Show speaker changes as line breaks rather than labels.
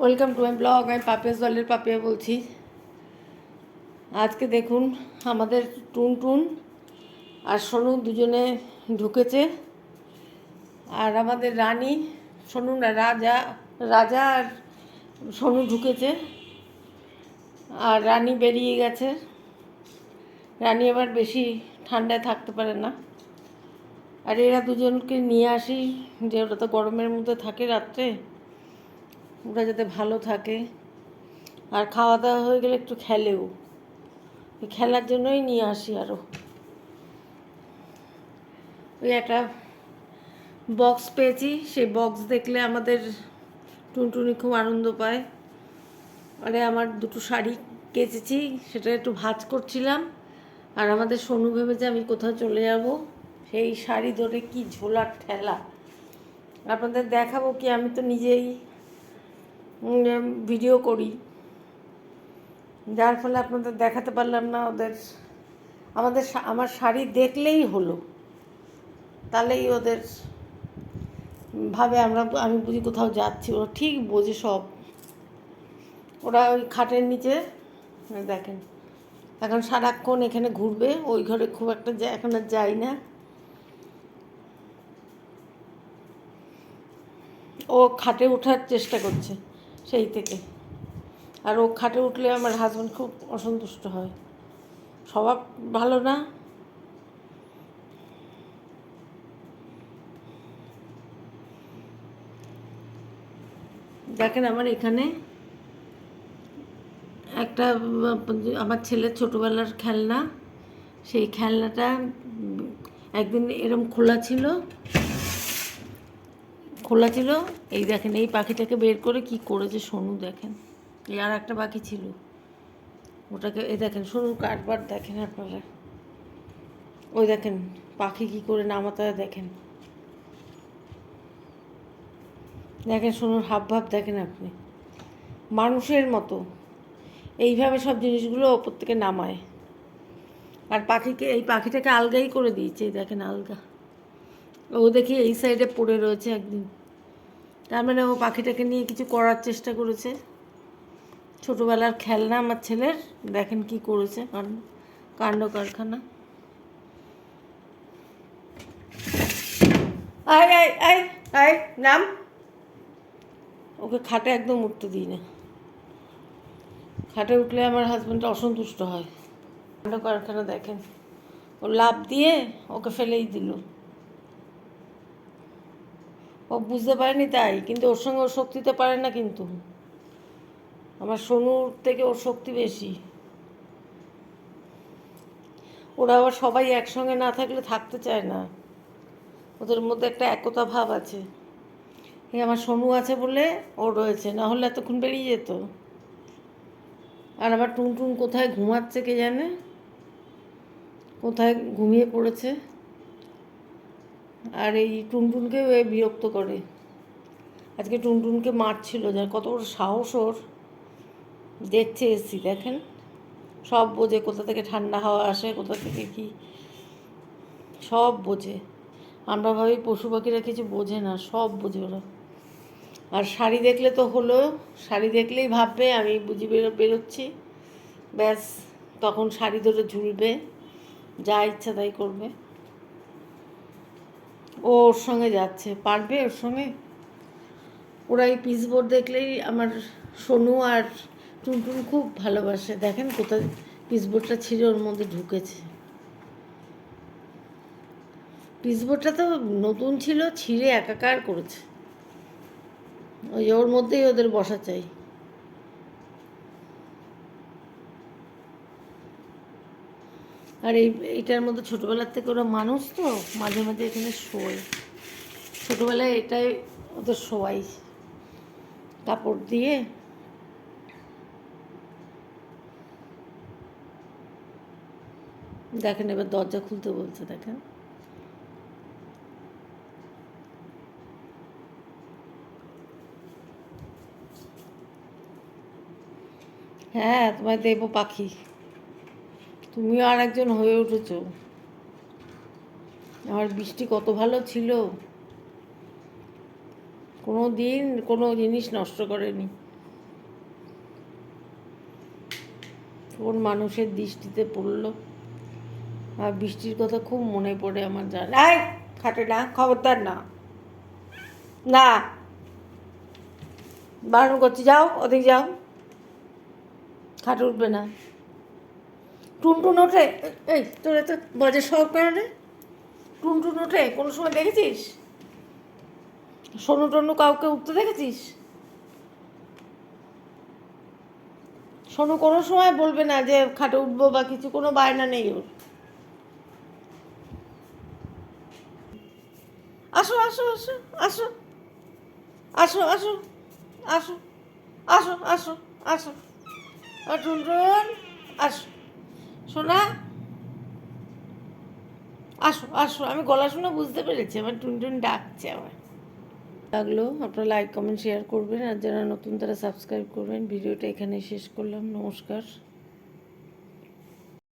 Welcome to my blog, আমি পাপিয়া জলের পাপিয়া বলছি। আজকে দেখুন, আমাদের টুন টুন আর সোনু দুজনে ঢুকেছে। আর আমাদের রানী, সোনু না, রাজা রাজা আর সোনু ঢুকেছে। আর রানী বেরিয়ে গেছে। রানী আবার বেশি ঠান্ডায় থাকতে পারে না। আর এরা দুজনকে নিয়ে আসি, যে ওরা তো গরমের মধ্যে থাকে রাত্রে। ওরা যাতে ভালো থাকে। আর খাওয়া দাওয়া হয়ে গেলে একটু খেলেও। খেলার জন্যই নিয়ে আসি আরও ওই একটা বক্স পেয়েছি। সেই বক্স দেখলে আমাদের টুনটুনি খুব আনন্দ পায়। আরে আমার দুটো শাড়ি কেচেছি, সেটা একটু ভাজ করছিলাম। আর আমাদের সোনু ভেবেছে আমি কোথাও চলে যাব। সেই শাড়ি ধরে কি ঝোলার ঠেলা। আপনাদের দেখাবো কি? আমি তো নিজেই ভিডিও করি। যার ফলে আপনাদের দেখাতে পারলাম না ওদের, আমাদের আমার শাড়ি দেখলেই হলো। তাহলেই ওদের ভাবে আমরা, আমি বুঝি কোথাও যাচ্ছি। ওরা ঠিক বোঝে সব। ওরা ওই খাটের নিচে দেখেন, এখন সারাক্ষণ এখানে ঘুরবে, ওই ঘরে খুব একটা এখন আর যাই না। ও খাটে ওঠার চেষ্টা করছে। সেই থেকে। আর ও খাটে উঠলে আমার হাজব্যান্ড খুব অসন্তুষ্ট হয়। স্বভাব ভালো না। দেখেন আমার এখানে একটা, আমার ছেলের ছোটোবেলার খেলনা। সেই খেলনাটা একদিন এরম খোলা ছিল। খোলা ছিল। এই দেখেন, এই পাখিটাকে বের করে কি করেছে সোনু দেখেন। এই আর একটা পাখি ছিল। ওটাকে, এই দেখেন, সোনুর কাঠবার দেখেন আপনারা। ওই দেখেন, পাখি কি করে নামাতে দেখেন। দেখেন, সোনুর হাব ভাব দেখেন আপনি। মানুষের মতো। এইভাবে সব জিনিসগুলো ওপর থেকে নামায়। আর পাখিকে, এই পাখিটাকে আলগাই করে দিয়েছে দেখেন আলগা। ও দেখি এই সাইডে পড়ে রয়েছে একদিন। তার মানে ও পাখিটাকে নিয়ে কিছু করার চেষ্টা করেছে। ছোটোবেলার খেলনা আমার ছেলের, দেখেন কি করেছে কাণ্ড কাণ্ড কারখানা। আয় আয় আয় আয়, নাম। ওকে খাটে একদম উঠতে দিই না। খাটে উঠলে আমার হাজব্যান্ড অসন্তুষ্ট হয়। কাণ্ড কারখানা দেখেন। ও লাভ দিয়ে ওকে ফেলেই দিল। ও বুঝতে পারেনি তাই, কিন্তু ওর সঙ্গে ওর শক্তিতে পারে না কিন্তু। আমার সোনুর থেকে ওর শক্তি বেশি। ওরা আবার সবাই একসঙ্গে না থাকলে থাকতে চায় না। ওদের মধ্যে একটা একতা ভাব আছে। এই আমার সোনু আছে বলে ও রয়েছে, না হলে এতক্ষণ বেরিয়ে যেত। আর আমার টুনটুন কোথায় ঘুমাচ্ছে কে জানে? কোথায় ঘুমিয়ে পড়েছে? আর এই টুনটুনকেও এ বিরক্ত করে। আজকে টুনটুনকে মারছিল যার কত বড় সাহস ওর। দেখছে এসছি, দেখেন। সব বোঝে কোথা থেকে ঠান্ডা হাওয়া আসে, কোথা থেকে কি। সব বোঝে। আমরা ভাবি পশু পাখিরা কিছু বোঝে না, সব বোঝে ওরা। আর শাড়ি দেখলে তো হলো, শাড়ি দেখলেই ভাববে, আমি বুঝি বেরো, বেরোচ্ছি। ব্যাস, তখন শাড়ি ধরে ঝুলবে, যা ইচ্ছা তাই করবে। ও ওর সঙ্গে যাচ্ছে। পারবে ওর সঙ্গে? ওরা এই পিসবোর্ড দেখলেই আমার সোনু আর টুনটুন খুব ভালোবাসে। দেখেন কোথায় পিসবোর্ডটা ছিঁড়ে ওর মধ্যে ঢুকেছে। পিসবোর্ডটা তো নতুন ছিল, ছিঁড়ে একাকার করেছে। ওই ওর মধ্যেই ওদের বসা চাই। আর এই এইটার মধ্যে ছোটোবেলার থেকে ওরা মানুষ তো, মাঝে মাঝে এখানে শোয়। ছোটোবেলায় এটাই ওদের শোয়াই। কাপড় দিয়ে। দেখেন, এবার দরজা খুলতে বলছে, দেখেন। হ্যাঁ তোমায় দেবো পাখি। তুমি আর একজন হয়ে উঠেছ। আমার বৃষ্টি কত ভালো ছিল। কোনো দিন কোনো জিনিস নষ্ট করেনি। কোন মানুষের দৃষ্টিতে পড়ল। আর বৃষ্টির কথা খুব মনে পড়ে আমার জানা খাটে না, খবরদার না। না। বারণ করছি, যাও, ওদিক যাও। খাটে উঠবে না। টুনটুন ওঠে? এই, তোর এত বাজে কেন রে টুনটুন ওঠে? কোনো সময় দেখেছিস? সোনু টনু কাউকে উঠতে দেখেছিস? সোনু কোনো সময় বলবে না যে খাটে উঠবো বা কিছু, কোনো বায়না নেই ওর। আসো আসো আসো আসো। আসো আসো আসো আসো আসো আসো। ও টুনটুন, আসো। সোনা? আসো আসো, আমি গলা শুনে বুঝতে পেরেছি, আমার টুনটুন ডাকছে আমার। লাগল, আপনারা লাইক কমেন্ট শেয়ার করবেন, আর যারা নতুন তারা সাবস্ক্রাইব করবেন। ভিডিওটা এখানে শেষ করলাম, নমস্কার।